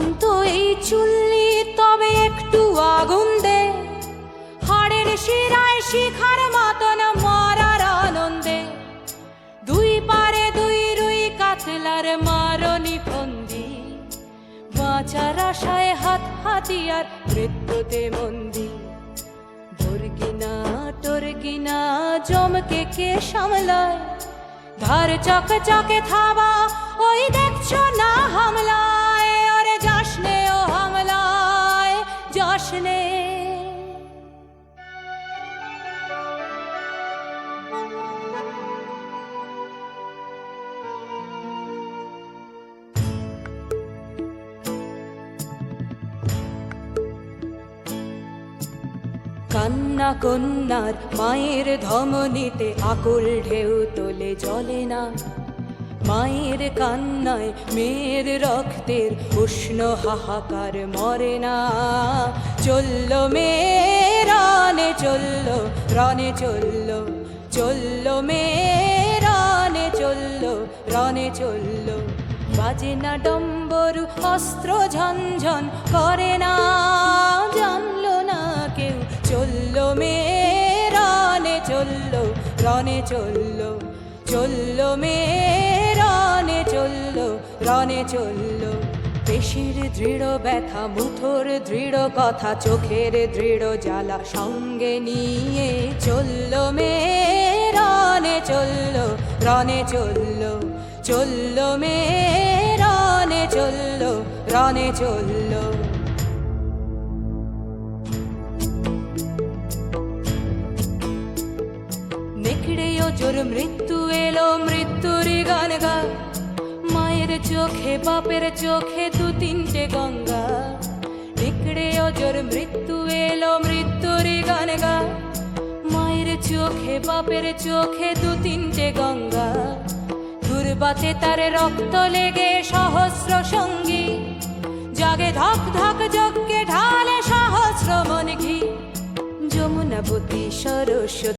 নিভন্ত এই চুল্লি, তবে একটু আগুন দে। হাড়ের শিরায় শিখার মতন মরার আনন্দে। দুই পারে দুই রুই কাতলার মারনি ফন্দি। বাঁচার আশায় হাত হাতিয়ার মৃত্যুতে মন্দি। ভর্গিনা টর্গিনা, জমকে কে সামলায়? ধার চক চকে থাবা, ওই দেখছ না হামলায় যাসনে কান্না কন্যার মায়ের ধমনীতে আকুল ঢেউ তোলে জলে না। মায়ের কান্নায় মেয়ের রক্তের উষ্ণ হাহাকার মরে না। চলল মেয়ে রানে চলল, রনে চলল চলল মেয়ে রানে চলল, রনে চলল। বাজে না ডম্বরু, অস্ত্র ঝনঝন করে না। জানলো না কেউ, চলল মেয়ে রানে চলল, রনে চলল চলল মেয়ে রনে চলল। পেশির দৃঢ় ব্যথা মুঠোর দৃঢ় কথা, চোখের দৃঢ় জ্বালা সঙ্গে নিয়ে চলল মে রনে চলল রনে চলল চলল মে রনে চলল রনে চলল। নেকড়েও জোর মৃত্যু এলো, মৃত্যুরই গান গা। চোখে, বাপের চোখে দু তিনটে গঙ্গা। নেকড়েও জোর মৃত্যু এলো মৃত্যুরই গান গা। মায়ের চোখে, বাপের চোখে দু তিনটে গঙ্গা। দুর্বাতে তার রক্ত লেগে সহস্র সঙ্গী। জাগে ধক ধক যজ্ঞে ঢালে সহস্র মন ঘি। যমুনাবতী সরস্বতী